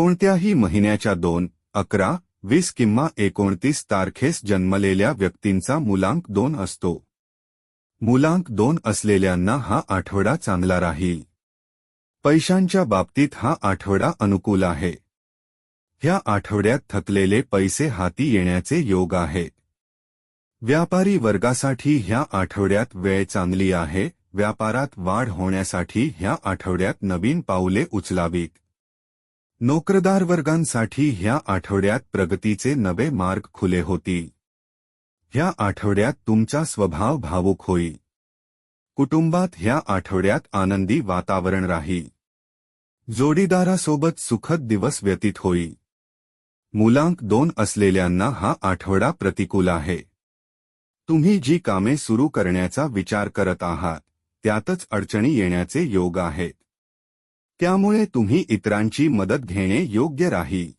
कोणत्याही महिन्याच्या दोन अकरा वीस किंवा एकोणतीस तारखेस जन्मलेल्या व्यक्तींचा मुलांक दोन असतो. मुलांक दोन असलेल्यांना हा आठवडा चांगला राहील. पैशांच्या बाबतीत हा आठवडा अनुकूल आहे. ह्या आठवड्यात थकलेले पैसे हाती येण्याचे योग आहे. व्यापारी वर्गासाठी ह्या आठवड्यात वेळ चांगली आहे व्यापारात वाढ होण्यासाठी ह्या आठवड्यात नवीन पाऊले उचलावीत. नोकरदार वर्गांसाठी ह्या आठवड्यात प्रगतीचे नवे मार्ग खुले होतील. ह्या आठवड्यात तुमचा स्वभाव भावुक होईल. कुटुंबात ह्या आठवड्यात आनंदी वातावरण राहील. जोडीदारासोबत सुखद दिवस व्यतीत होईल. मुलांक दोन असलेल्यांना हा आठवडा प्रतिकूल आहे. तुम्ही जी कामे सुरू करण्याचा विचार करत आहात त्यातच अडचणी येण्याचे योग आहेत. त्यामुळे तुम्ही इतरांची मदत घेणे योग्य राहील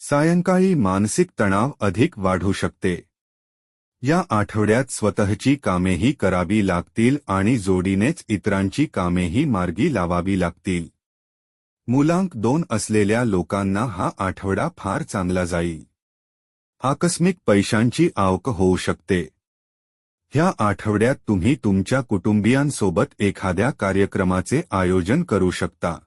सायंकाळी मानसिक तणाव अधिक वाढू शकते. या आठवड्यात स्वतःची कामेही करावी लागतील आणि जोडीनेच इतरांची कामेही मार्गी लावावी लागतील. मुलांक दोन असलेल्या लोकांना हा आठवडा फार चांगला जाईल. आकस्मिक पैशांची आवक होऊ शकते. ह्या आठवड्यात तुम्ही तुमच्या कुटुंबियांसोबत एखाद्या कार्यक्रमाचे आयोजन करू शकता.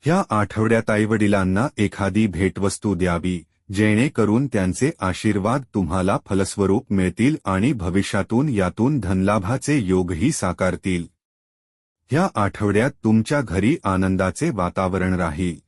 ह्या आठवड्यात आईवडिलांना एखादी भेटवस्तू द्यावी जेणेकरून त्यांचे आशीर्वाद तुम्हाला फलस्वरूप मिळतील आणि भविष्यातून यातून धनलाभाचे योगही साकारतील. ह्या आठवड्यात तुमच्या घरी आनंदाचे वातावरण राहील.